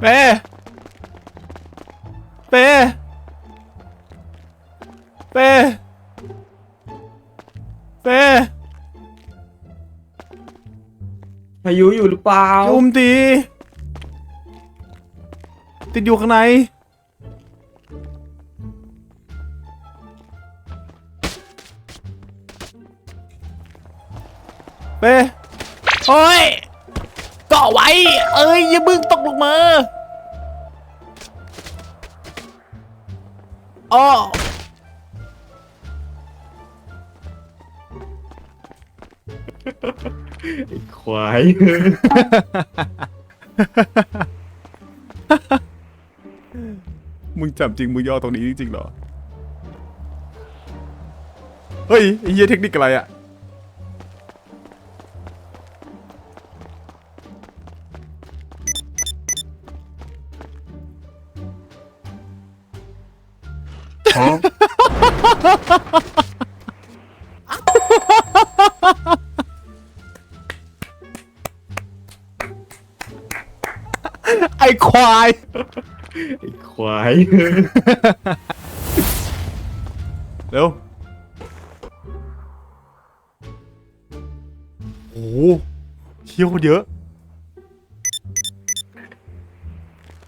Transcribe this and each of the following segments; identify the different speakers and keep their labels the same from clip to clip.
Speaker 1: เป้เป้เป้เป้
Speaker 2: พายุอยู่หรือเปล่า
Speaker 1: จุ่มตี ติดอยู่ข้างใน อ้อ
Speaker 2: ไอ้ควาย
Speaker 1: มึงจับจริงมึงย่อตรงนี้จริงๆเหรอ เฮ้ยไอ้เหี้ยเทคนิคอะไรอะ ควาย
Speaker 2: ไอ้ควาย
Speaker 1: เร็วโอ้โหเชี่ยวคนเยอะ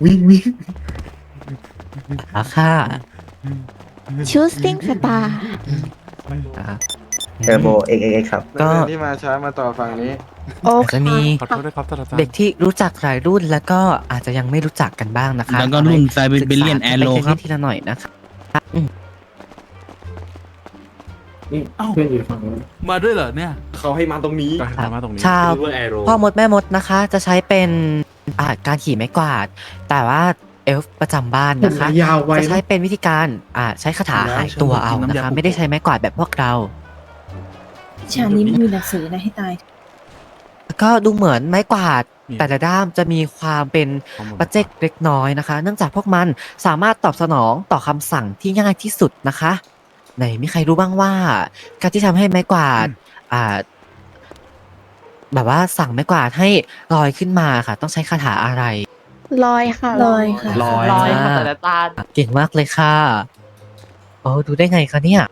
Speaker 2: วิ่งวิ่ง
Speaker 3: ราคา
Speaker 4: ชูสติ้งสตาร์
Speaker 5: เทอร์โบเอ็กเอ็กครับ
Speaker 3: ก็
Speaker 6: ที่มาช้ามาต่อฝั่งนี้
Speaker 4: โอ
Speaker 3: อาจ
Speaker 4: เค
Speaker 3: จะมี
Speaker 1: ขอโทษด้วยครับท่านอาจารย์
Speaker 3: เด็กที่รู้จักหลายรุ่นแล้วก็อาจจะยังไม่รู้จักกันบ้างนะคะ
Speaker 7: แล้วก็รุ่นไซเบเรียนแอโรครับ
Speaker 3: ทีละหน่อยนะคะอืม
Speaker 2: นี่
Speaker 7: เอ้า
Speaker 2: เพื่อนอยู่ฝั่งนู้น
Speaker 7: มาด้วยเหรอเนี่ย
Speaker 2: เขาให้มาตรงนี้
Speaker 1: ไปตามมาตรงนี้
Speaker 3: ชาว
Speaker 2: เวอร์แอโร
Speaker 3: พ่อมดแม่มดนะคะ จะใช้เป็นอ่าการขี่ไม้กวาด แต่ว่าเอลฟ์ประจำบ้านนะคะ
Speaker 2: ยาวไว
Speaker 3: จะใช้เป็นวิธีการอ่าใช้คาถาหายตัวเอานะคะ ไม่ได้ใช้ไม้กวาดแบบพวกเรา
Speaker 4: ชานี้ไม่มีหนังสือนะให้ตาย
Speaker 3: แล้ว ก็ดูเหมือนไม้กวาด
Speaker 1: นี่
Speaker 3: แต่ละด้ามจะมีความเป็น
Speaker 1: ข้อมูล
Speaker 3: ปัจเจกเล็กน้อยนะคะ เนื่องจากพวกมันสามารถตอบสนองต่อคำสั่งที่ง่ายที่สุดนะคะไหนมีใครรู้บ้างว่า การที่ทำให้ไม้กวาดอ่าแบบว่าสั่งไม้กวาดให้ลอยขึ้นมาค่ะ ต้องใช้คาถาอะไร
Speaker 4: ลอยค่ะลอยค่ะ
Speaker 3: ลอย
Speaker 8: ลอยค่ะ
Speaker 3: อ่า
Speaker 8: แต่ละตา
Speaker 3: เก่งมากเลยค่ะโอ้ดูได้ไงคะเนี่ย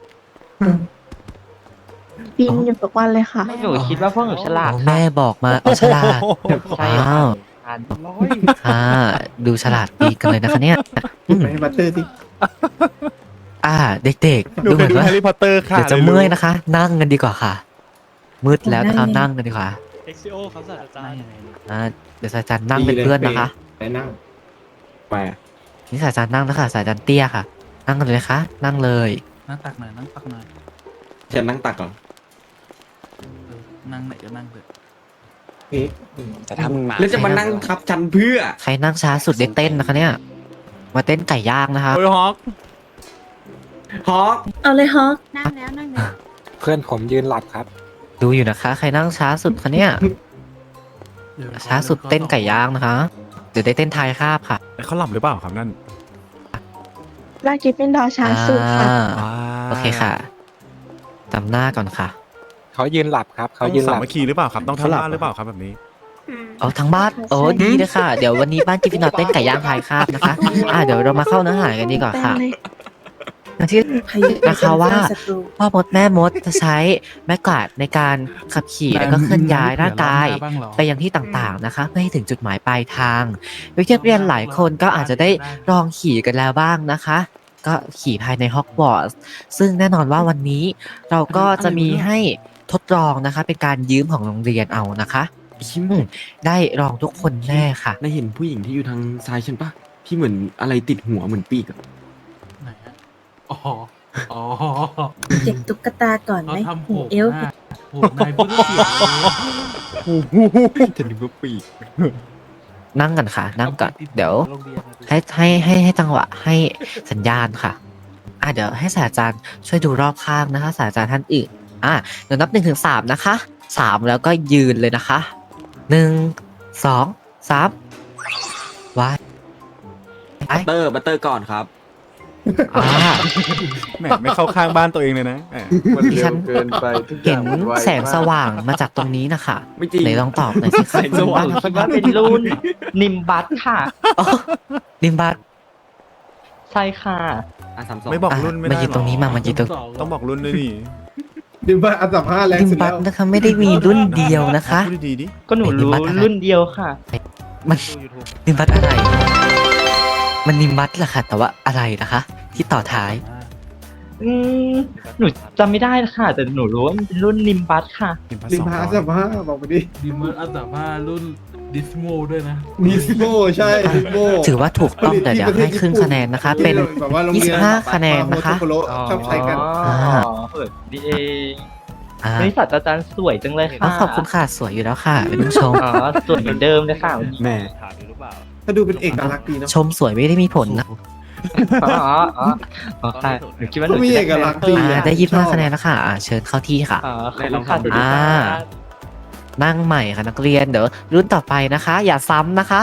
Speaker 4: บินอยู่ทุกวันเลยค่ะ
Speaker 8: หนูคิดว่าพวกหนูฉลาด
Speaker 3: โอ้
Speaker 8: ค่ะ
Speaker 3: แม่บอกมาเอาฉลาด
Speaker 8: ใช่
Speaker 3: ว้าว
Speaker 8: ค่ะ
Speaker 3: ค่ะดูฉลาดดีกันเลยนะคะเนี่ยอืม
Speaker 2: ไปให้บัตเตอร์สิ
Speaker 3: อ่า เด็กๆ
Speaker 1: ดู
Speaker 3: ดูเห
Speaker 1: เป็
Speaker 3: มื
Speaker 1: น
Speaker 3: อนว่า
Speaker 1: แฮร์รี่พอตเตอร์ค่ะ
Speaker 3: เดี๋ยวจะเมื่อยนะคะ นั่งกันดีกว่าค่ะ มืดแล้วนะคะ
Speaker 4: นั่
Speaker 3: นั่ง
Speaker 4: ง
Speaker 3: กันดีกว่า
Speaker 7: เอ็กซิโอเขาศาสตราจารย์
Speaker 3: อ่าเดี๋ยวศาสตราจารย์นั่งเป็นเพื่อนนะคะ
Speaker 2: ไปนั่งไปอะ
Speaker 3: นี่ศาสตราจารย์นั่งนะคะศาสตราจารย์เตี้ยค่ะ นั่งกันเลยคะนั่งเลย
Speaker 7: นั่งตักหน่อยนั่งตักหน่อย
Speaker 2: ฉันนั่งตักก่อน
Speaker 7: เออ นั่งไหนก็นั่งเลย
Speaker 2: เอ๊ะ
Speaker 5: แต่ถ้ามึงมา
Speaker 2: แล้วจะมานั่งทับฉันเพื่อ
Speaker 3: ใครนั่งช้าสุดได้เต้นนะคะเนี่ย มาเต้นไก่ย่างนะคะ
Speaker 1: โอ้ยฮอก
Speaker 2: ฮอก
Speaker 4: เอาเลยฮอกนั่งแล้วนั่งแล้ว
Speaker 5: เพื่อนผมยืนหลับครับ
Speaker 3: ดูอยู่นะคะ ใครนั่งช้าสุดคะเนี่ย ช้าสุดเต้นไก่ย่างนะคะ เดี๋ยวได้เต้นทายคาบค่ะ
Speaker 1: เขาหลับหรือเปล่าครับนั่น
Speaker 4: ลากกิฟเป็นดอช้าสุดค่ะ
Speaker 3: อ่าโอเคค่ะจำหน้าก่อนค่ะ
Speaker 5: เขายืนหลับครับ เขา
Speaker 1: ต้อง
Speaker 5: ยืนห
Speaker 1: สา
Speaker 5: ลับ
Speaker 1: มัคคีหรือเปล่าครับ ต้อง
Speaker 2: เขาหลับ
Speaker 1: ทำบ้านหรือเปล่าครับแบบนี้
Speaker 3: เอาทั้งบ้านโอ้ดีเลยค่ะ เดี๋ยววันนี้บ้านกิฟฟินอตเต้นไก่ย่างทายคาบนะคะ อ่าเดี๋ยวเรามาเข้าเนื้อหากันดีกว่าค่ะอย่างที่
Speaker 4: พายุ
Speaker 3: นะคะว่า
Speaker 4: ศัตรู
Speaker 3: พ่อมดแม่มดจะใช้ไม้กวาดในการขับขี่แล้วก็เคลื่อนย้ายร่างกาย
Speaker 7: บ้างเหรอ
Speaker 3: ไปยังที่ต่างๆนะคะเพื่อให้ถึงจุดหมายปลายทางนักเรียนหลายคนก็อาจจะได้ลองขี่กันแล้วบ้างนะคะ ก็ขี่ภายในฮอกวอตส์ซึ่งแน่นอนว่าวันนี้เราก็จะมีให้ ทดลองนะคะ เป็นการยืมของโรงเรียนเอานะคะอืมได้ลองทุกคนแน่ค่ะ
Speaker 2: นายเห็นผู้หญิงที่อยู่ทางซ้ายฉันปะที่เหมือนอะไรติดหัวเหมือนปีกอะ
Speaker 7: ไหนอะอ๋อ อ๋อ
Speaker 4: เก็บตุ๊กตาก่อน
Speaker 7: เขา
Speaker 4: ไหม
Speaker 7: ทำผ
Speaker 4: หู
Speaker 7: ม
Speaker 4: เอล
Speaker 7: หน้าผมนายพูดเสียงเลย
Speaker 2: ฉันนึกว่าปีก
Speaker 3: นั่งกันค่ะ นั่งก่อน
Speaker 7: อาไปติ
Speaker 3: เดี๋ยว
Speaker 7: โรงรีนนะ
Speaker 3: ให้ให้ให้ให้จังหวะให้สัญญาณค่ะ อะเดี๋ยวให้ศาสตราจารย์ช่วยดูรอบข้างนะคะศาสตราจารย์ท่านอื่น อะเดี๋ยวนับหนึ่งถึงสามนะคะสามแล้วก็ยืนเลยนะคะหนึ่งสองสามวาย
Speaker 2: บัตเตอร์บัตเตอร์ก่อนครับ
Speaker 3: อ่า
Speaker 1: แหมไม่เข้าข้างบ้านตัวเองเลยนะแหม
Speaker 6: มัน
Speaker 3: ดิ
Speaker 6: เร็
Speaker 3: ฉั
Speaker 6: วน เกินไปทุกอ
Speaker 3: เห็
Speaker 6: ย่าง
Speaker 3: น
Speaker 6: มันไว
Speaker 3: แสงสว่างมาจากตรงนี้นะคะ
Speaker 2: ไม่จริง
Speaker 3: ไหนลองตอบหน่อยสิ
Speaker 2: แสงสว่าง
Speaker 3: คุณ
Speaker 5: คิดว่าเป็นรุ่นนิมบัสค่ะ
Speaker 3: อ๋อดิมบัต
Speaker 5: ใช่ค่ะ
Speaker 2: อะสามสอง
Speaker 1: ไม่บอกรุ่นไม่
Speaker 3: มา
Speaker 1: ได้
Speaker 3: ยืนตรงนี้มามายืนตรง
Speaker 1: ต้องบอกรุ่นด้วยนี่
Speaker 6: ดิมบ้าอันดับห้าแรง
Speaker 3: ดิม
Speaker 6: สุด
Speaker 3: บั
Speaker 6: แล้
Speaker 3: ต
Speaker 6: ว
Speaker 3: นะคะไม่ได้มีรุ่นเดียวนะคะ
Speaker 1: พูดดีๆดิ
Speaker 5: ก็หนูรู้
Speaker 3: เป็นนิมบัสอะไร
Speaker 5: รุ่นเดียวค่ะ
Speaker 3: มันนิมบัตอะไร มันนิมบัตแหละค่ะ แต่ว่าอะไรนะคะ ที่ต่อท้าย
Speaker 5: อืมหนูจำไม่ได้ค่ะ แต่หนูรู้ว่ามันเป็นรุ่นนิมบัสค่ะ
Speaker 6: ดิมบ้าอันดับห้าบอกไปดิ
Speaker 7: ดีมันอันดับห้ารุ่นดิสโมด้วยนะ
Speaker 6: นิสโมใช่นิสโม
Speaker 3: ถือว่าถูกต้องแต่เดี๋ยวให้ครึ่งคะแนนนะคะ เป็น
Speaker 6: แบบว่าโรงเรียน
Speaker 3: 25คะแนนนะคะ
Speaker 6: มาโมโตโกโรชอบใช้กัน
Speaker 5: อ๋อ
Speaker 3: อ่า
Speaker 5: เปิดดีเอง
Speaker 3: อ่า
Speaker 5: บริษัทอาจารย์สวยจังเลย
Speaker 3: อ๋อ
Speaker 5: ค่ะ
Speaker 3: ขอบคุณค่ะ สวยอยู่แล้วค่ะเป็นผู้ชม
Speaker 5: อ๋อสวยเหมือนเดิมเลยค่ะ
Speaker 2: แหม่
Speaker 6: ถ้าดูเป็นเอกลักษณ์ดีเนาะ
Speaker 3: ชมสวยไม่ได้มีผลนะ
Speaker 5: อ๋ออ๋ออ๋อค่ะหนูคิดว่าหนู
Speaker 6: ก็มี
Speaker 5: จะ
Speaker 6: เอกลักษณ์ดี
Speaker 3: อ่าได้ยี่สิบห้าคะแนนแล้วค่ะอ่าเชิญเข้าที่ค่ะ
Speaker 5: อ๋อขอบคุณค่ะ
Speaker 3: อ่า นั่งใหม่ค่ะนักเรียนเดี๋ยวรุ่นต่อไปนะคะ อย่าซ้ำนะคะ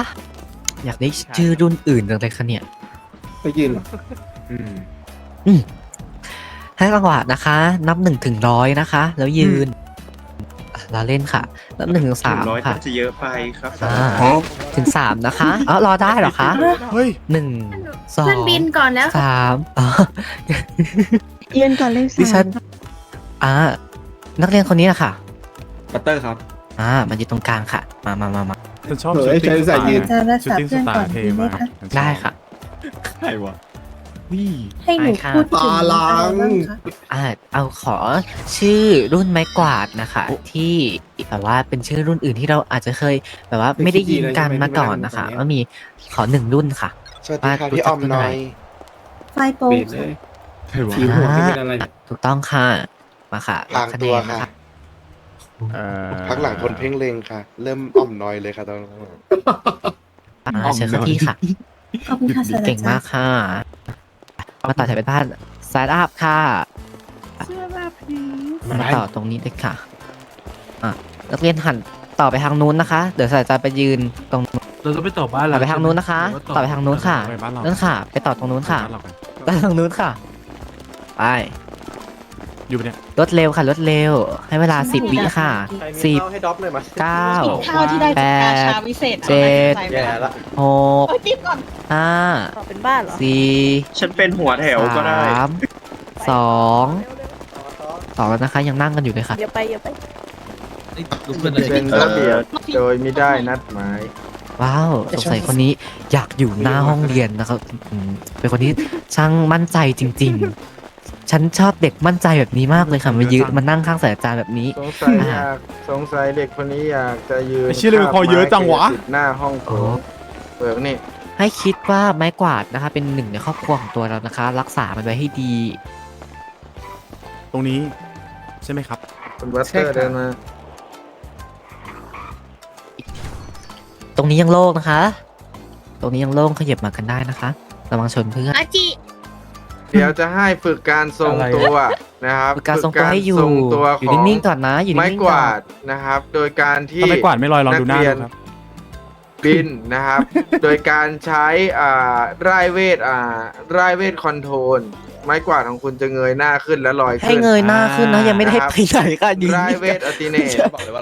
Speaker 3: อยากได้ชื่อรุ่นอื่นจังเลยค่ะเนี่ย
Speaker 6: ไปยืนเหรอ
Speaker 2: อืม
Speaker 3: ให้จังหวะนะคะ นับหนึ่งถึงร้อยนะคะ แล้วยืน เราเล่นค่ะนับหนึ่งถึงสามค่ะ
Speaker 8: จะเยอะไปครับ
Speaker 3: อ่าถึงสามนะคะอ๋อรอได้เหรอคะ
Speaker 1: เฮ้ย
Speaker 3: หนึ่งสอง
Speaker 9: ขึ้นบินก่อนแล้ว
Speaker 3: สามอ๋อ
Speaker 4: ยืนก่อนเลข
Speaker 3: ดิฉั
Speaker 4: สานม
Speaker 3: อ่านักเรียนคนนี้นะคะ
Speaker 2: บัตเตอร์ครับ
Speaker 3: อ่ามันอยู่ตรงกลางค่ะ มามามามา
Speaker 1: ฉันชอบ
Speaker 6: เผ
Speaker 1: ชุด
Speaker 6: ย
Speaker 1: ติ้
Speaker 6: ใช้
Speaker 1: งส
Speaker 6: สาย
Speaker 1: ไต
Speaker 6: ยืน
Speaker 1: ล์
Speaker 9: จะรัก
Speaker 1: ชุด
Speaker 9: ษา
Speaker 1: ติ้งส
Speaker 9: เพื่อน
Speaker 1: ไต
Speaker 9: ก่อน
Speaker 1: ล์เท่
Speaker 9: ดีไหม
Speaker 1: มาก
Speaker 9: คะ
Speaker 1: ฉันชอบ
Speaker 3: ได้ค่ะ
Speaker 2: ใครวะ
Speaker 1: นี่
Speaker 9: ให้หนู
Speaker 3: ได้ค่ะ
Speaker 9: พูดถึง
Speaker 6: ตาล้าง
Speaker 9: อะไรบ้คะ
Speaker 3: อ่าเอาขอชื่อรุ่นไม้กวาดนะคะที่แบบว่าเป็นชื่อรุ่นอื่นที่เราอาจจะเคย แบบว่าไม่ได้ยินกันมาก่อนนะคะว่ามีขอหนึ่งรุ่นค่ะ
Speaker 8: สวัสดีค่ะพี่ออมน้อย
Speaker 9: ไฟโปร
Speaker 6: เปลี่ยน
Speaker 9: ค่ะ
Speaker 6: เลย
Speaker 2: ใครวะ
Speaker 6: ทีมหัวไม่เป็นอะไร
Speaker 3: ถูกต้องค่ะมาค่ะ
Speaker 8: พลาง
Speaker 3: คะ
Speaker 8: ตัว
Speaker 3: แนน
Speaker 8: ค่ะ
Speaker 3: นะคะ
Speaker 1: เอ่อ
Speaker 8: พักหลังคนเพ่งเลงค่ะ เริ่มอ่อมน้อยเลยค่ะตอนนี้
Speaker 3: อ่าเชิญเข้าที่ค่ะ
Speaker 9: ขอบคุณค่ะศาสตรา
Speaker 3: เก่ง
Speaker 9: จาร
Speaker 3: มาก
Speaker 9: ย์
Speaker 3: ค่ะ มาต่อแถวเป็นบ้านสายอัพค่ะ
Speaker 9: เสื้อแบบนี้
Speaker 3: มาต่อตรงนี้เลยค่ะอะนักเรียนหันต่อไปทางนู้นนะคะ เดี๋ยวสายจะไปยืนตรง
Speaker 7: เราจะไปต่อบ้าน
Speaker 3: ต่
Speaker 7: เรา
Speaker 3: อไปทางนู้นนะคะ ต่อไปทางนู้นค่ะ
Speaker 1: ไปบ้านเรา
Speaker 3: นั่นค่ะ ไปต่อตรงนู้นค่ะ
Speaker 1: บ้านเรากัน
Speaker 3: ไปทางนู้นค่ะไป
Speaker 1: อยู่ปะเนี่ย
Speaker 3: รถเร็วค่ะรถเร็ว ให้เวลาสิบวิค่ะสิบ
Speaker 8: ให้ด็อปเลยมา
Speaker 3: เก้า
Speaker 9: ข้าวที่ได้
Speaker 3: แป
Speaker 9: จากกา
Speaker 3: ด
Speaker 9: ชาวิเศษ
Speaker 3: เจ็ด
Speaker 8: แย่ละ
Speaker 3: หก
Speaker 9: โอ้ยจิ๊บก่อน
Speaker 3: ห้า
Speaker 9: ต่อเป็นบ้านเหรอ
Speaker 3: สี่
Speaker 8: ฉันเป็นหัวแถวก็ได้
Speaker 3: สามสองสองแล้วนะคะยังนั่งกันอยู่เลยค่ะ
Speaker 9: เดี๋ยวไปเดี๋ยวไป
Speaker 7: ลุกขึ้นเลย
Speaker 6: เป็นระเบียบโดยไม่ได้นัดหมาย
Speaker 3: ว้าวสงสัยคนนี้อยากอยู่หน้าห้องเรียนนะครับอืมเป็นคนที่ช่างมั่นใจจริง ๆ ฉันชอบเด็กมั่นใจแบบนี้มากเลยค่ะมายืนมานั่งข้างศาสตราจารย์แบบนี้
Speaker 6: สงสัยอยากสงสัยเด็กคนนี้อยากจะยืน
Speaker 1: ไอ้เชี่ยเลยคอเยอะจังวะ
Speaker 6: ติดหน้าห้องโถงเปิดนี่
Speaker 3: ให้คิดว่าไม้กวาดนะคะ เป็นหนึ่งในครอบครัวของตัวเรานะคะ รักษามันไว้ให้ดี
Speaker 1: ตรงนี้ใช่ไหมครับ
Speaker 6: คุณบัตเตอร์เดินมา
Speaker 3: ตรงนี้ยังโล่งนะคะ ตรงนี้ยังโล่งขยับมากันได้นะคะระวังชนเพื่อน
Speaker 9: อาจิ
Speaker 6: เดี๋ยวจะให้ฝึกการทรงตัวนะครับ
Speaker 3: ฝึกการทรงตัวให้อยู่
Speaker 6: ฝึกการทรงตัว
Speaker 3: อยู่
Speaker 6: ของ
Speaker 3: นิ่งๆก่อนนะ อยู่
Speaker 6: ไม้
Speaker 3: นิ่ง
Speaker 6: ก
Speaker 3: ๆก่อ
Speaker 6: วานดนะครับ โดยการที่
Speaker 1: ถ้าไม่กวาดไม่ลอยลองดูหน้า
Speaker 6: นักเรีย
Speaker 1: ดู
Speaker 6: น
Speaker 1: ครับ
Speaker 6: บินนะครับ โดยการใช้อ่าร่ายเวทอ่าร่ายเวทคอนโทรล ไม้กวาดของคุณจะเงยหน้าขึ้นและลอย
Speaker 3: ให้
Speaker 6: ขึ้น
Speaker 3: เงยหน้าขึ้นนะ ยังไม่ได้
Speaker 6: นะครับ
Speaker 3: ไปไหนค่ะยืน
Speaker 6: ร่าย
Speaker 3: นิ่ง
Speaker 6: เวทอติเนต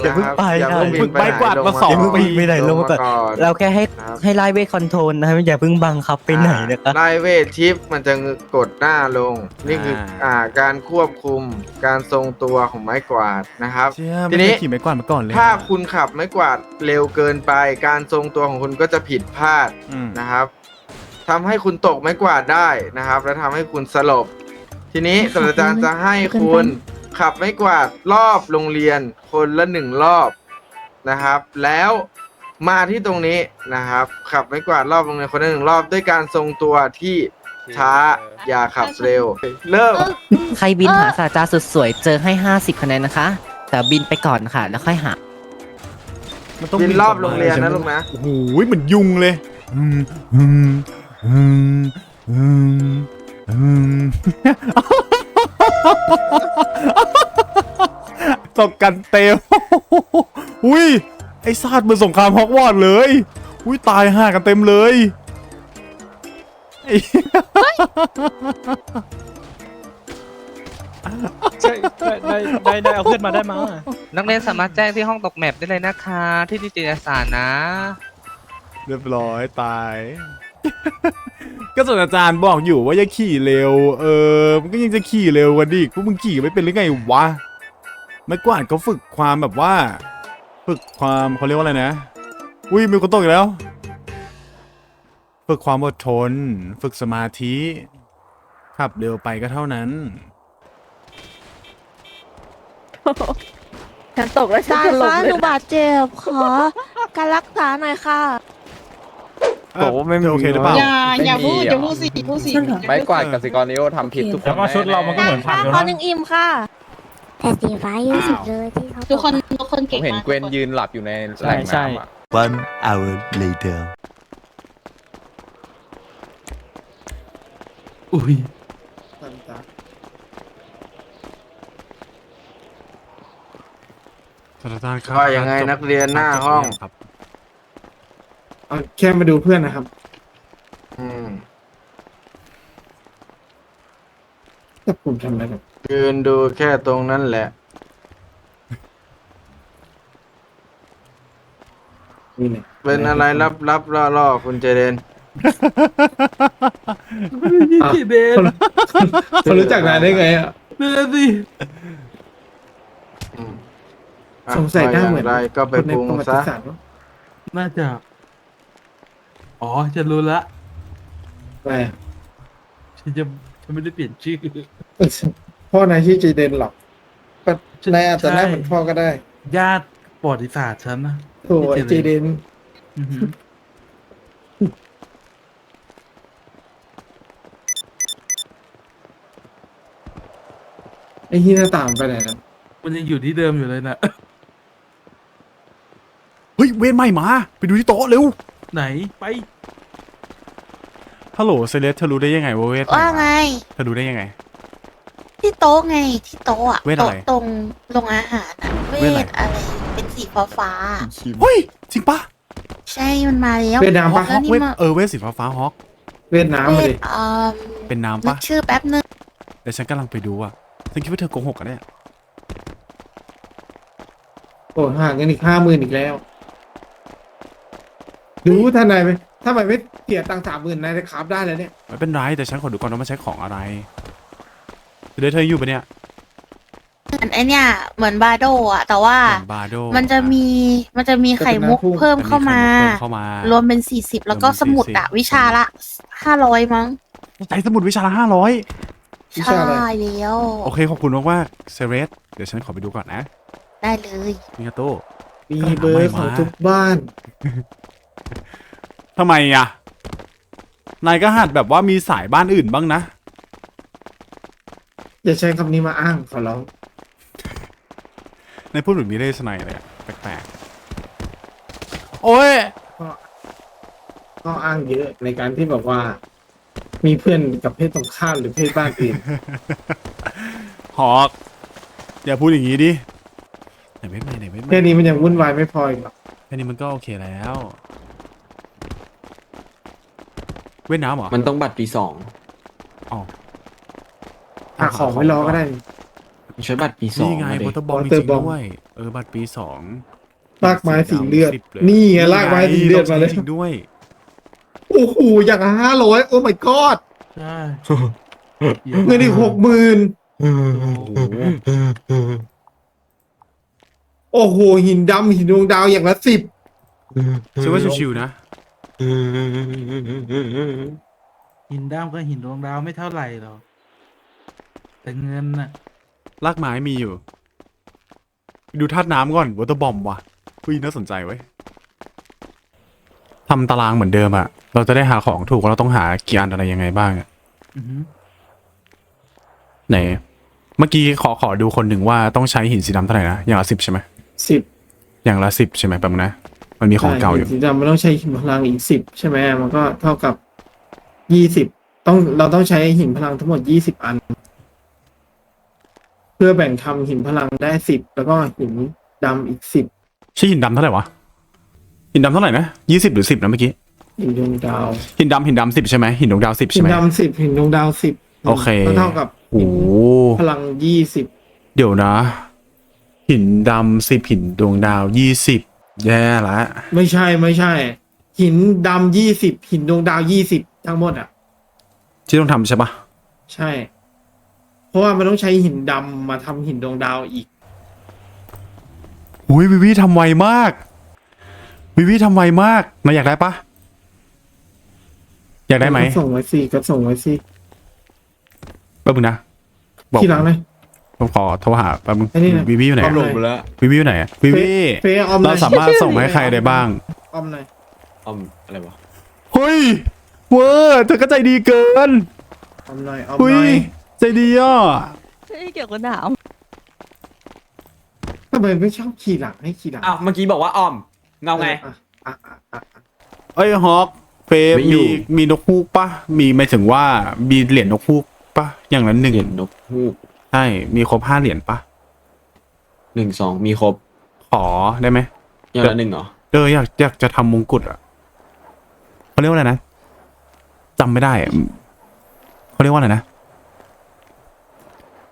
Speaker 3: อย่าเพิ่งไป
Speaker 6: อย่า
Speaker 3: นะ
Speaker 6: เพิ่งบินไป
Speaker 1: ไม้กวาดมาสอง
Speaker 3: อย่าเพิ่ง
Speaker 1: ปี
Speaker 3: ไปไหนลงมาก่อน
Speaker 6: น
Speaker 3: เราแค่ให้
Speaker 6: ครับ
Speaker 3: ให้ไล่เวทคอนโทรลนะครับอย่าเพิ่งบังคับไปไหนนะคะ
Speaker 6: ไล่เวทชิปมันจะกดหน้าลง นี่คืออ่าการควบคุมการทรงตัวของไม้กวาดนะครับ
Speaker 1: เชี่ย
Speaker 6: ที
Speaker 1: ไม่
Speaker 6: นี้
Speaker 1: เคยขี่ไม้กวาดมาก่อนเลย
Speaker 6: ถ้าคุณขับไม้กวาดเร็วเกินไป การทรงตัวของคุณก็จะผิดพลาด
Speaker 1: อืม
Speaker 6: นะครับ ทำให้คุณตกไม้กวาดได้นะครับ และทำให้คุณสลบ ทีนี้ศาสตราจารย์จะให้คุณขับไม้กวาดรอบโรงเรียนคนละหนึ่งรอบนะครับ แล้วมาที่ตรงนี้นะครับ ขับไม้กวาดรอบโรงเรียนคนละหนึ่งรอบด้วยการทรงตัวที่ช้าอย่าขับเร็ว เริ่ม
Speaker 3: ใครบินหาศาสตราจารย์สุดสวยเจอให้ 50คะแนนนะคะ แต่บินไปก่อนค่ะ แล้วค่อยหา
Speaker 1: มันต้อง
Speaker 6: บินรอบ
Speaker 1: ก่
Speaker 6: โรงเรียนนะลูกนะ
Speaker 1: โอ้โหเหมือนยุงเลยอืมอืม อืมอืมอืมตกกันเต็มอุ้ย ไอ้ซาดมือสงครามฮอกวอตส์เลย อุ้ยตายห่ากันเต็มเลยไอ้
Speaker 7: ใช่ได้ได้ได้ได้เอาเพื่อนมาได้มา
Speaker 10: นักเรียนสามารถแจ้งที่ห้องตกแมปได้เลยนะคะ ที่นิตยสารนะ
Speaker 1: เรียบร้อยตาย ก็ส่วนอาจารย์บอกอยู่ว่าอย่าขี่เร็ว เออ มันก็ยังจะขี่เร็วกว่าดิพวกมึงขี่ไม่เป็นหรือไงวะ ไม่กวาดเขาฝึกความแบบว่า ฝึกความเขาเรียกว่าอะไรนะ อุ้ยมีคนตกอีกแล้ว ฝึกความอดทน ฝึกสมาธิ ขับเร็วไปก็เท่านั้น
Speaker 9: ฉันตกแล้วฉัน
Speaker 4: ตา
Speaker 9: จะลง
Speaker 4: คะ
Speaker 9: เล
Speaker 4: ห
Speaker 9: ย
Speaker 4: นู
Speaker 9: นะ
Speaker 4: บาดเจ็บขอการรักษาหน่อยค่ะ
Speaker 1: บอกว่าไม่โอเคหรือเปล่า
Speaker 11: อย่าอย่าพูดอย่าพูดสิพูดสิ
Speaker 8: ไม่กวาดกสิกรนิโอทำผิดทุกคน
Speaker 7: แล้วก็ชุดเรามันก็เหมือนผักอยู่
Speaker 4: ขอ
Speaker 7: นะ
Speaker 4: หนึ่งอิ่มค่ะ
Speaker 11: แต่สีฟ้าเยอะสุดเลยที่เขาทุกคนทุกคน
Speaker 8: ผ
Speaker 11: เก่ง
Speaker 8: มเห็น
Speaker 11: มาก
Speaker 8: เกวนยืนหลับอยู่ใน
Speaker 7: ใช่ใช่
Speaker 12: One hour later.
Speaker 2: อุ้ย
Speaker 1: ศาสตราจารย์ครับ
Speaker 6: ว่ายังไงนักเรียนหน้าห้อง
Speaker 1: ครับ
Speaker 5: แค่มาดูเพื่อนนะครับ
Speaker 6: อืม
Speaker 5: แต่ผมทำอะไรแบบ
Speaker 6: ยืนดูแค่ตรงนั้นแหละ
Speaker 5: นี้เนี่ย
Speaker 6: เป็นอะไรลับลับล่อล่อๆคุณเจเดน
Speaker 5: กี่เดนเขารู้จักนายได้ไงอะ
Speaker 6: อืมอะ
Speaker 5: สงสัยหน้าเหมือน
Speaker 6: ว่อย่างไรก็ไป
Speaker 5: คนใน
Speaker 6: ปรุง
Speaker 5: ประวั
Speaker 6: ซะ
Speaker 5: ติศาสตร์วะ
Speaker 7: น่าจะ อ๋อจะรู้ละ
Speaker 5: อะไรอะ
Speaker 7: ฉันจะฉันไม่ได้เปลี่ยนชื่อ
Speaker 5: พ่อนายชื่อจีเดนหรอกก็นายอาจจะหน้าเหมือนพ่อก็ได้
Speaker 7: ญาติประวัติศาสตร์ฉันนะ
Speaker 5: โถ่ไอ้จีเดน
Speaker 7: อือหือ
Speaker 5: ไอ้ที่หน้าต่างไปไหนนะ
Speaker 7: มันยังอยู่ที่เดิมอยู่เลยนะ
Speaker 1: เฮ้ยเวรใหม่มา ไปดูที่โต๊ะเร็ว
Speaker 7: ไหนไป
Speaker 1: ฮัลโหลเซเลสเธอรู้ได้ยังไงว่าเวท
Speaker 11: ว่าไง
Speaker 1: เธอรู้ได้ยังไง
Speaker 11: ที่โต๊ะไงที่โต๊ะอะ
Speaker 1: เวทอะไร
Speaker 11: โต๊ะตรงโรงอาหารอะเว
Speaker 1: เวทอะไร
Speaker 11: ทอะไรเป็นสีฟ้าฟ้า
Speaker 1: เฮ้ยจริงปะ
Speaker 11: ๆใช่มันมาแล้ว
Speaker 5: เวียดนามปะ
Speaker 11: แล้วนี่
Speaker 1: เวท
Speaker 11: มา
Speaker 1: เออเวทสีฟ้าฟ้าฮอก
Speaker 5: เวียดนาม
Speaker 11: เว
Speaker 5: มา
Speaker 11: ท
Speaker 5: ดิ
Speaker 11: เอ่อ
Speaker 1: เป็นน้ำ
Speaker 11: นึ
Speaker 1: ปะ
Speaker 11: กชื่อแป๊บนึง
Speaker 1: เดี๋ยวฉันกำลังไปดูอะฉันคิดว่าเธอโกหกกันเนี่ย
Speaker 5: โอ้ห่างกันอีกห้าหมื่นอีกแล้ว ดูถ้านายไปถ้ามันไม่เสียตังค์สามหมื่นนายจะคราฟได้แล้วเนี่ย
Speaker 1: ไม่เป็นไรแต่ฉันขอดูก่อนว่ามันใช้ของอะไรเดี๋ยวเธออยู่ปะเนี่ย
Speaker 11: เหมือนไอเนี่ยเหมือนบาโดอะแต่ว่า
Speaker 1: เหมือนบาโด
Speaker 11: มันจะมีมันจะมีไข่มุกเพิ่มเข้ามา
Speaker 1: เพิ่มเข้ามา
Speaker 11: รวมเป็นสี่สิบแล้วก็
Speaker 1: รวมเป็น
Speaker 11: สมุดอะ
Speaker 1: 40
Speaker 11: วิชาละห้าร้อยมั้ง
Speaker 1: ใช้สมุดวิชาละห้าร้อย
Speaker 5: วิชาอะไร
Speaker 11: ใช่แล้ว
Speaker 1: โอเคขอบคุณมากว่าเซเรสเดี๋ยวฉันขอไปดูก่อนนะ
Speaker 11: ได้เลย
Speaker 1: มิงาโต้
Speaker 5: มีเบอร์ของทุกบ้าน
Speaker 1: ทำไมอะนายก็หัดแบบว่ามีสายบ้านอื่นบ้างนะ
Speaker 5: อย่าใช้คำนี้มาอ้างขอร้อง
Speaker 1: ในพูดเหมือนมีเลสไนเลยอะแปลกๆ โอ้ย
Speaker 5: ก็อ้างเยอะในการที่แบบว่า มีเพื่อนกับเพศตรงข้ามหรือเพศบ้านอื่น
Speaker 1: ฮอกอย่าพูดอย่างนี้ดิไหนเว็บไหนไหนเว็บไหน
Speaker 5: แค่นี้มันยังวุ่นวายไม่พออีกหรอก
Speaker 1: แค่นี้มันก็โอเคแล้ว เว้นน้ำเหรอ
Speaker 2: มันต้องบัตรปีสอง
Speaker 1: อ๋อ
Speaker 5: หาของไม่รอก็ได้
Speaker 2: ใช้บัตรปีสอง
Speaker 1: นี่ไง
Speaker 2: มาดิ
Speaker 1: โปรตบอล
Speaker 5: Water
Speaker 1: จริง
Speaker 5: Bomb
Speaker 1: ๆด้วยเออบัตรปีสอง
Speaker 5: ลากไม้สีเลือด
Speaker 1: สิบลย
Speaker 5: นี่ไงลากไม้สีเลือดมาเลย
Speaker 1: จริงๆด้วย
Speaker 5: โอ้โหอย่างห้าร้อยโอ้ my god
Speaker 7: ใช่
Speaker 5: เงินอีกหกหมื่นโอ้โหหินดำหินดวงดาวอย่างละสิบ
Speaker 1: ชื่อว่าชิวๆนะ
Speaker 7: หินด้ามก็หินดวงดาวไม่เท่าไหร่หรอกแต่เงินน่ะ
Speaker 1: ลากไม้มีอยู่ ดูธาตุน้ำก่อนวอเตอร์บอมว่ะคุยน่าสนใจเว้ยทำตารางเหมือนเดิมอะเราจะได้หาของถูกว่าเราต้องหากี่อันอะไรยังไงบ้างอะ
Speaker 7: อือหือ
Speaker 1: ไหน เมื่อกี้ขอขอดูคนหนึ่งว่าต้องใช้หินสีดำเท่าไหร่นะ อย่างละสิบใช่ไหม
Speaker 5: สิบ
Speaker 1: อย่างละสิบใช่ไหมแป๊บนึงนะ มันมีของเก่าอยู่
Speaker 5: สีดำมันต้องใช้หินพลังอีกสิบใช่ไหมมันก็เท่ากับยี่สิบต้องเราต้องใช้หินพลังทั้งหมดยี่สิบอัน เพื่อแบ่งทำหินพลังได้สิบแล้วก็หินดำอีกสิบ
Speaker 1: ใช่หินดำเท่าไหร่วะหินดำเท่าไหร่นะยี่สิบหรือสิบนะเมื่อกี้
Speaker 5: หินดวงดาว
Speaker 1: หินดำหินดำสิบใช่ไหมหินดวงดาวสิบ
Speaker 5: หิ
Speaker 1: ใช่
Speaker 5: น
Speaker 1: ไหม
Speaker 5: ดำสิบหินดวงดาวสิบ
Speaker 1: โอเค
Speaker 5: ก็เท่ากับ
Speaker 1: โอ้
Speaker 5: หิน
Speaker 1: โห
Speaker 5: พลังยี่สิบ
Speaker 1: เดี๋ยวนะ หินดำสิบหินดวงดาวยี่สิบ แย่ละ
Speaker 5: ไม่ใช่ไม่ใช่ หินดำยี่สิบหินดวงดาวยี่สิบทั้งหมดอะ
Speaker 1: ที่ต้องทำใช่ปะ
Speaker 5: ใช่ เพราะว่ามันต้องใช้หินดำมาทำหินดวงดาวอีก
Speaker 1: อุ้ยวิวิทำไวมาก วิวิทำไวมากนายอยากได้ปะอยากได้ไหม
Speaker 5: ก็ส่งไว้สิก็ส่งไว้สิ
Speaker 1: แป๊บนึงนะบอก
Speaker 5: ที่หลังเลย
Speaker 1: ผมขอโทรหาแป๊บนึง
Speaker 5: ไอ้นี่นะ
Speaker 1: วิวิอยู่ไหน
Speaker 2: เอา
Speaker 1: อะ
Speaker 2: ลงไปแล้ว
Speaker 1: วิวิอยู่ไหนอะวิวิ
Speaker 5: เฟย์ออมหน่
Speaker 1: เรา
Speaker 5: อย
Speaker 1: สามารถส่งให้ใครได้บ้าง
Speaker 5: ออมหน่อย
Speaker 2: ออมอะไรวะ
Speaker 1: เฮ้ยเวอร์เธอก็ใจดีเกิน
Speaker 5: ออมหน่อยออม
Speaker 1: เฮ้
Speaker 5: หน่อยย
Speaker 1: ใจดีอะ
Speaker 9: เกี่ยวกับหนาว
Speaker 5: ทำไมไม่ชอบขี่หลังให้ขี่หลัง
Speaker 2: อ้าวเมื่อกี้บอกว่าออมเงาไง
Speaker 5: อะอะอะอะอะ
Speaker 1: เอ้ยฮอกเฟย์
Speaker 2: ไม่อยู่
Speaker 1: มีมีนกฮูกปะมีหมายถึงว่ามีเหรียญนกฮูกปะอย่างนั้นหนึ่ง
Speaker 2: เหรียญนกฮูก
Speaker 1: ใช่ มีครบห้าเหรียญปะ
Speaker 2: หนึ่งสองมีครบ
Speaker 1: ขอได้ไหม
Speaker 2: อย่างละหนึ่งเหรอ
Speaker 1: เอออยากอยากจะทำมงกุฎอะเขาเรียกว่าอะไรนะจำไม่ได้อะเขาเรียกว่าอะไรนะ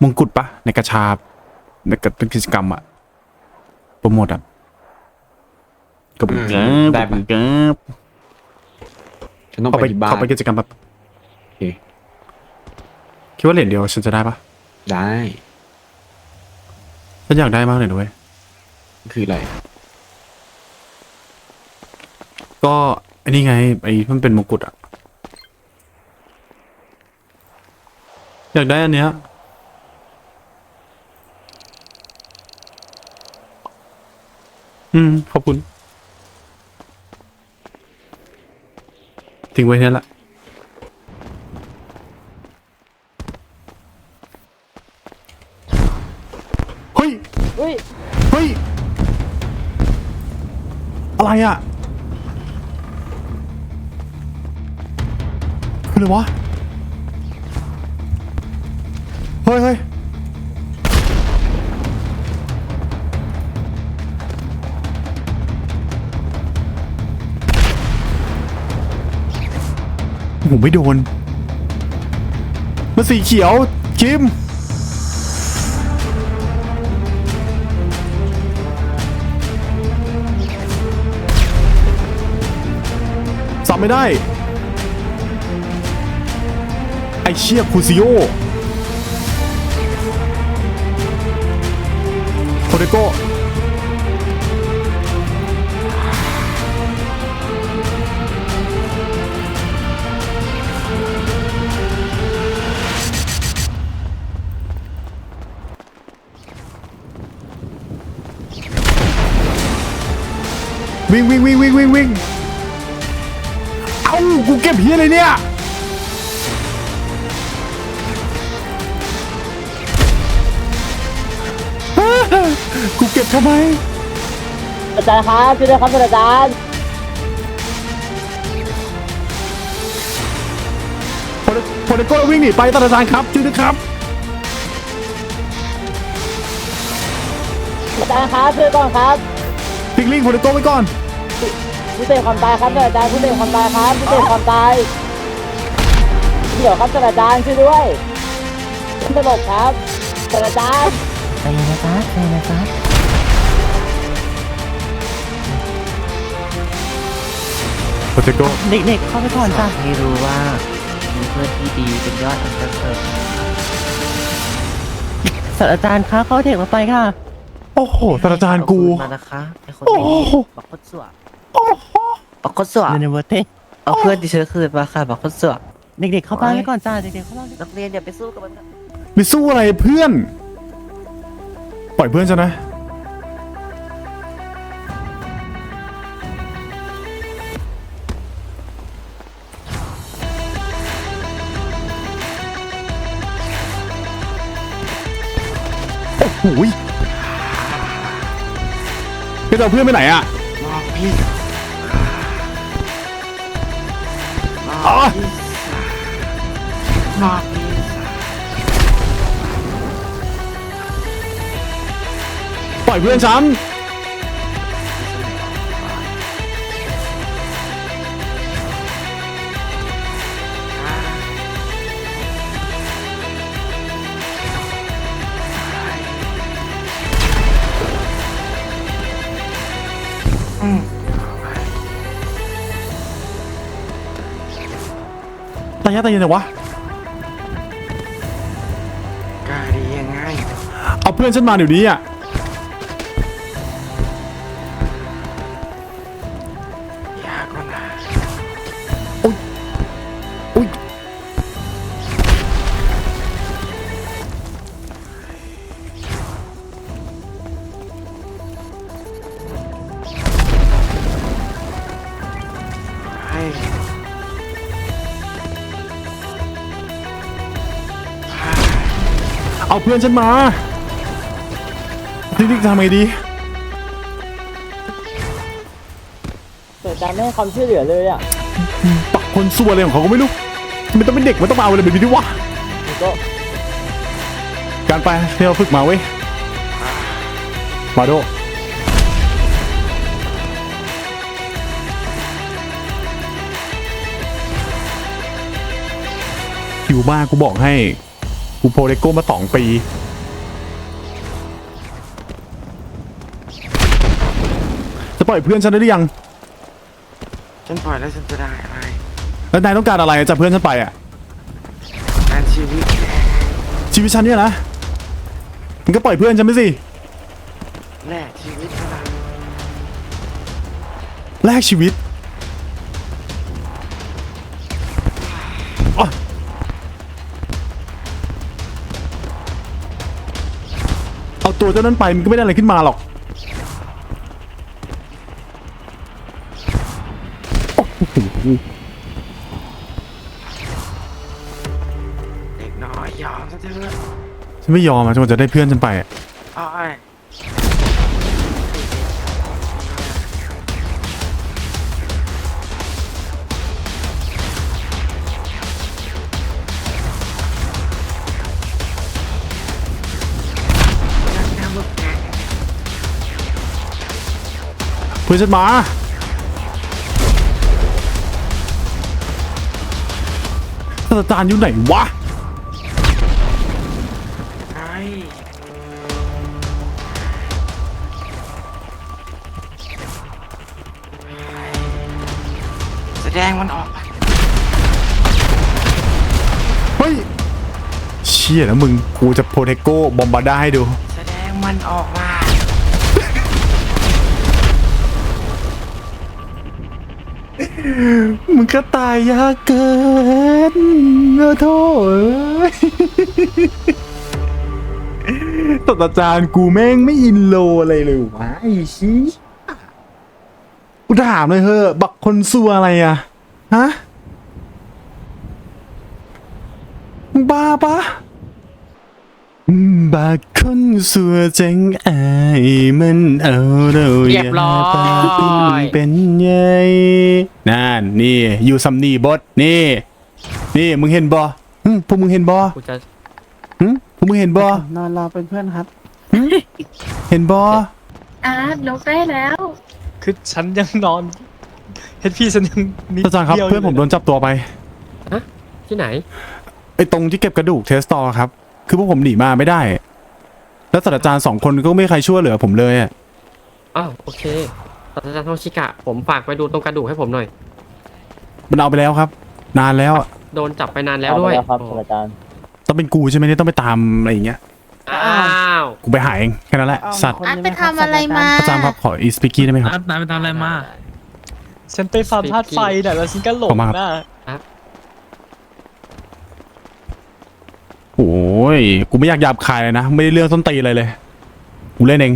Speaker 1: มงกุฎปะในกระชาในกระเป็นกิจกรรมอะโปรโมทอะกระบุกเกิบ
Speaker 2: ได้
Speaker 1: กระ
Speaker 2: ปะ
Speaker 1: บุกเกิบ
Speaker 2: ฉันต้อง
Speaker 1: เข้า
Speaker 2: ไป
Speaker 1: ไป
Speaker 2: ที่บ้าน
Speaker 1: เข้าไปกิจกรรมแบบ
Speaker 2: โอเค
Speaker 1: คิดว่าเหรียญเดียวฉันจะได้ปะ
Speaker 2: ได้
Speaker 1: ฉันอยากได้มากเลยด้วย
Speaker 2: คืออะไร
Speaker 1: ก็ไอ้นี่ไง ไอ้มันเป็นมงกุฎอะอยากได้อันเนี้ย อืม ขอบคุณ ทิ้งไว้เนี่ยแหละ เฮ้ย
Speaker 9: เฮ้ย
Speaker 1: เฮ้ย อะไรอะคืออะไรวะ เฮ้ยเฮ้ยโอ้โหไม่โดน มันสีเขียวคิม ไม่ได้ ไอเชียคูซิโอโคเดโกวิ่งวิ่งวิ่งวิ่งวิ่งวิ่ง กูเก็บเฮียอะไรเนี่ยกูเก็บทำไม
Speaker 9: อาจารย์ครับช่วยด้วยครับอาจารย์
Speaker 1: พอพอเดโก้วิ่งหนีไปตาอาจารย์ครับช่วยด้วยครับ
Speaker 9: อาจารย์ครับช่วยก่อนครับ
Speaker 1: พิกลิงพอเดโก้ไว้ก่อน
Speaker 9: ผู้เสพความตายครับอาจารย์ผู้เสพความตายครับผู้เสพความตายเดี๋ยวครับอาจารย์ช่วยด้วยสลบครับอาจารย์
Speaker 3: ใจเย็นนะจ๊ะใจเย็นนะจ๊ะ
Speaker 1: พอเดโก้
Speaker 3: เด็กๆเข้าไปก่อนจ้ะให้รู้ว่ามีเพื่อนที่ดีเป็นยอดอันประเสริฐศาสตราจารย์คะเขาเอาเด็กมาไปค่ะ
Speaker 1: โอ้โหตาอาจารย์กู
Speaker 3: เอคืนมานะคะไอ้คนไม่ดี
Speaker 1: โอ้โห
Speaker 3: บักคนสว บักคนสวเนเวอร์เทเอาเพื่อนดิฉันคืนมาค่ะบักคนสวเด็กๆเข้าบ้านไว้ก่อนจ้าเด็กๆเข้าบ้านนักเรียนอย่าไปสู้กับมันนะ
Speaker 1: ไปสู้อะไรเพื่อน ปล่อยเพื่อนฉันนะ โอ้โหยพี่จะเอาเพื่อนไปไหนอะ อ๋อปล่อยเพื่อนฉัน ยยากตายเย็นเลยวะ
Speaker 6: กล้าดียังไง
Speaker 1: เอาเพื่อนฉันมาเดี๋ยวนี้อะ เอาเพื่อนฉันมาทีนี้จะทำไงดี
Speaker 9: ศาสตราจารย์ไม่ให้ความช่วยเหลือเลยอะ
Speaker 1: ปักคนซัวอะไรของเขาก็ไม่รู้ทำไมต้องเป็นเด็กมันต้องมาเอาอะไรแบบนี้ด้วยวะ
Speaker 9: ผมก็
Speaker 1: การไปที่เราฝึกมาเว้ยมาโดหิวมากกูบอกให้ กูโพเดโก้มาสองปี จะปล่อยเพื่อนฉันได้หรือยัง
Speaker 6: ฉันปล่อยแล้วฉันจะได้อะไร
Speaker 1: แล้วนายต้องการอะไรจากเพื่อนฉันไปอะ
Speaker 6: การชีวิต
Speaker 1: ชีวิตฉันเนี่ยนะมันก็ปล่อยเพื่อนฉันไปสิ
Speaker 6: แลกชีวิตเท่านั้น
Speaker 1: แลกชีวิต ตัวเจ้านั้นไปมันก็ไม่ได้อะไรขึ้นมาหรอกโอ้โห
Speaker 6: เด็กน้อยยอมซะเถอะ
Speaker 1: ฉันไม่ยอมอะจนกว่าจะได้เพื่อนฉันไปอะ เพื่อนฉันมาศาสตราจารย์อยู่ไหนวะ
Speaker 6: ไอ้แสดงมันออกมา
Speaker 1: เฮ้ยเชี่ยนะมึง กูจะโพเทโก้บอมบาด้าให้ดู
Speaker 6: แสดงมันออกมา
Speaker 1: มึงก็ตายยากเกินเออโทษศาสตราจารย์กูแม่งไม่อินโลอะไรเลยวะไอ้ชี้กูถามเลยเถอะบักคนซัวอะไรอะฮะมึงบ้าปะ บักคนสัวจังไอายมันเอาเรา
Speaker 10: เรียบร้อยา
Speaker 1: ปาปินเป็นไงนั่นนี่อยู่ซัมนี่บดนี่ นี่มึงเห็นบอพวกมึงเห็นบอ
Speaker 10: กูจะ
Speaker 1: หึพวกมึงเห็นบอน
Speaker 5: อนรอเป็นเพื่อนครับ
Speaker 1: เห็นบอ
Speaker 4: อะลุกได้แล้ว
Speaker 10: คือฉันยังนอนเฮดพี่ฉันยังนิด
Speaker 1: อาจารย์ครับ
Speaker 10: ดียว
Speaker 1: เพื่อนผมโดนจับตัวไป
Speaker 10: ที่ไหน
Speaker 1: ไอ้ตรงที่เก็บกระดูกเทสตอร์ครับ คือพวกผมหนีมาไม่ได้ แล้วศาสตราจารย์สองคนก็ไม่มีใครช่วยเหลือผมเลยอะ
Speaker 10: อ้าวโอเคศาสตราจารย์โทชิกะ ผมฝากไปดูตรงกระดูกให้ผมหน่อย
Speaker 1: มันเอาไปแล้วครับ นานแล้วอะ
Speaker 10: โดนจับไปนานแล้ว
Speaker 9: เอา
Speaker 10: ด้วย
Speaker 9: ไปแล้วครับศาสตราจารย์
Speaker 1: ต้องเป็นกูใช่ไหมเนี่ยต้องไปตามอะไรอย่างเงี้ย
Speaker 10: อ้าว
Speaker 1: กูไปหาเองแค่นั้นแหละ สัตว์
Speaker 11: อาร์ตไปทำอะไรมา
Speaker 1: อาจารย์ครับขออีสปิกี้ได้ไหมครับ
Speaker 7: นายไปทำอะไรมา
Speaker 10: ฉันไปฟาร์มธาตุไฟแต่แล้วฉันก็หลง
Speaker 1: ขอบคุณมากครับ
Speaker 10: นะ
Speaker 1: โอ้ย กูไม่อยากหยาบคายเลยนะ ไม่ได้เรื่องต้นตีนอะไรเลย กูเล่นเอง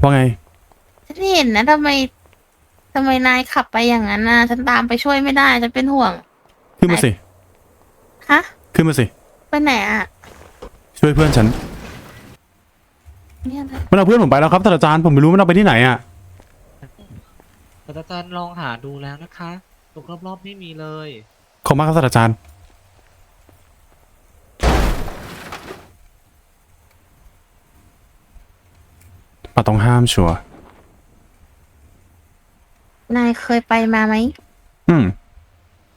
Speaker 1: ว่าไง
Speaker 11: ฉันเห็นนะทำไมทำไมนายขับไปอย่างนั้นน่ะฉันตามไปช่วยไม่ได้ฉันเป็นห่วง
Speaker 1: ขึ้นมาสิ
Speaker 11: ฮะ
Speaker 1: ขึ้นมาสิ
Speaker 11: ไปไหนอะ
Speaker 1: ช่วยเพื่อนฉัน
Speaker 11: เนี่ยนะ
Speaker 1: มันเอาเพื่อนผมไปแล้วครับศาสตราจารย์ผมไม่รู้มันเอาไปที่ไหนอะ
Speaker 10: ศาสตราจารย์ลองหาดูแล้วนะคะตรงรอบๆไม่มีเลย
Speaker 1: ข อบมากครับศาสตราจารย์ ป่าต้องห้ามชัวร์
Speaker 11: นายเคยไปมาไหม
Speaker 1: อืม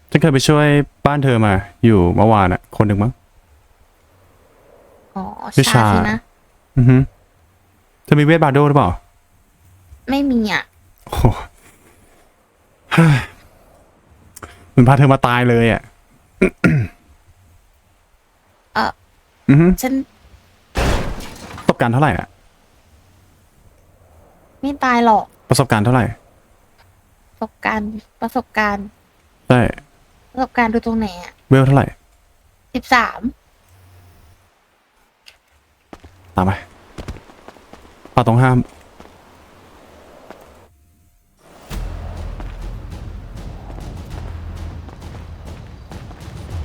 Speaker 1: ฉันเคยไปช่วยบ้านเธอมา อยู่เมื่อวานอะคนหนึ่งมั้ง
Speaker 11: อ๋อ
Speaker 1: วิชา
Speaker 11: ชาสินะ
Speaker 1: อือฮึเธอมีเวทบาร์โดหรือเปล่า
Speaker 11: ไม่มีอะ
Speaker 1: โอ้โหเฮ้ย มันพาเธอมาตายเลยอะ
Speaker 11: เอ่อ
Speaker 1: อือฮึ
Speaker 11: ฉัน
Speaker 1: ประสบการณ์เท่าไหร่อะ
Speaker 11: ไม่ตายหรอก
Speaker 1: ประสบการณ์เท่าไหร่
Speaker 11: ประสบการณ์ประสบการณ์
Speaker 1: ใช่
Speaker 11: ประสบการณ์ดูตรงไหนอะ
Speaker 1: เวลเท่าไหร่
Speaker 11: สิบสาม
Speaker 1: ตามไปป่าต้องห้าม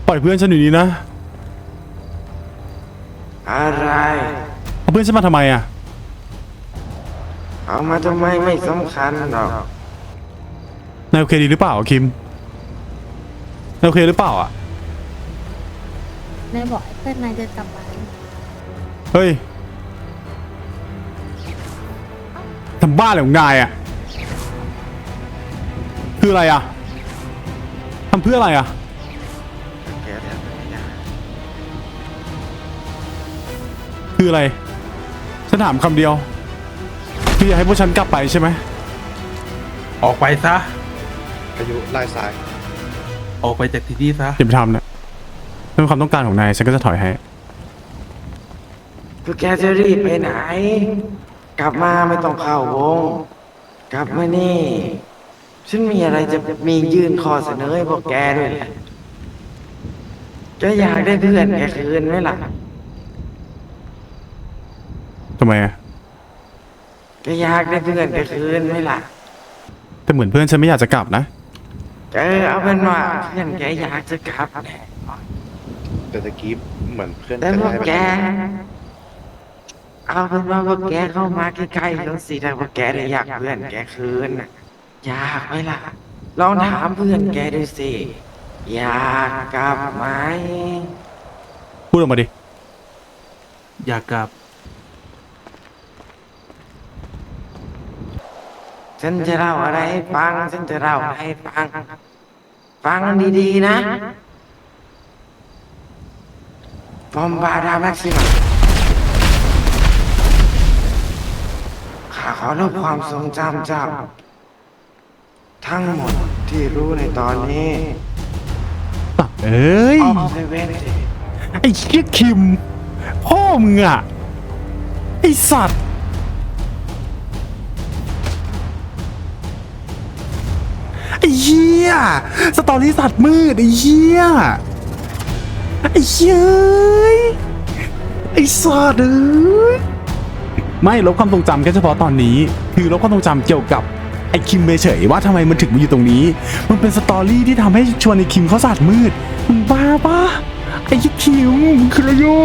Speaker 1: ปล่อยเพื่อนฉันอยู่นี้นะ
Speaker 13: อะไร
Speaker 1: เอาเพื่อนฉันมาทำไมอะ
Speaker 13: เอามาทำไมไม่สำคัญหรอก
Speaker 1: นายโอเคดีหรือเปล่าคิมนายโอเคหรือเปล่าอะ
Speaker 11: นายบอกให้เพื่อนนายเดินกลับมา
Speaker 1: เฮ้ยทำบ้าอะไรของนายอะ คืออะไรอะทำเพื่ออะไรอะ คืออะไร ฉันถามคำเดียวคืออยากให้พวกฉันกลับไปใช่ไหม
Speaker 7: ออกไปซะ
Speaker 8: อายุไล่สาย
Speaker 7: ออกไปจากที่นี่ซะ
Speaker 1: อย่าไปทำนะถ้าเป็นความต้องการของนายฉันก็จะถอยให้
Speaker 13: คือแกจะรีบไปไหน กลับมาไม่ต้องเข้าวง กลับมานี่ ฉันมีอะไรจะมียื่นข้อเสนอให้พวกแกด้วยแหละแกอยากได้เพื่อนแกคืนไหมล่ะ
Speaker 1: ทำไมอะ
Speaker 13: แกอยากได้เพื่อนแกคืนไหมล่ะ
Speaker 1: แต่เหมือนเพื่อนฉันไม่อยากจะกลับนะ
Speaker 13: แกเอาเป็นว่าเพื่อนแกอยากจะกลับแหละ
Speaker 8: แต่ตะกี้เหมือนเพื่อน
Speaker 13: แต่พวกแก เอาเป็นว่าพวกแกเข้ามาใกล้ๆเขาสิถ้าพวกแกได้อยากเพื่อนแกคืนน่ะอยากไหมล่ะลองถามเพื่อนแกดูสิอยากกลับไหม
Speaker 1: พูดออกมาดิ
Speaker 7: อยากกลับ
Speaker 13: ฉันจะเล่าอะไรให้ฟัง ฉันจะเล่าอะไรให้ฟัง ฟังดีๆนะบอมบาดาแม็กซิมัข้าขอลบความทรงจำเจ้า ทั้งหมดที่รู้ในตอนนี้
Speaker 1: เอ้ย
Speaker 13: ออกไปเว้นสิ
Speaker 1: ไอ้เชี่ยคิม พ่อมึงอะ ไอ้สัตว์ เหี้ยสตอรี่สัตว์มืดไอ้เหี้ยไอ้เหี้ยเอ้ยไอ้สัตว์เอ้ยไม่ลบความทรงจำแค่เฉพาะตอนนี้ คือลบความทรงจำเกี่ยวกับไอ้คิมเฉยว่าทำไมมันถึงมาอยู่ตรงนี้ มันเป็นสตอรี่ที่ทำให้ชวนไอ้คิมเขาสัตว์มืดมึงบ้าปะไอ้คิมมึงคืออะไรอยู่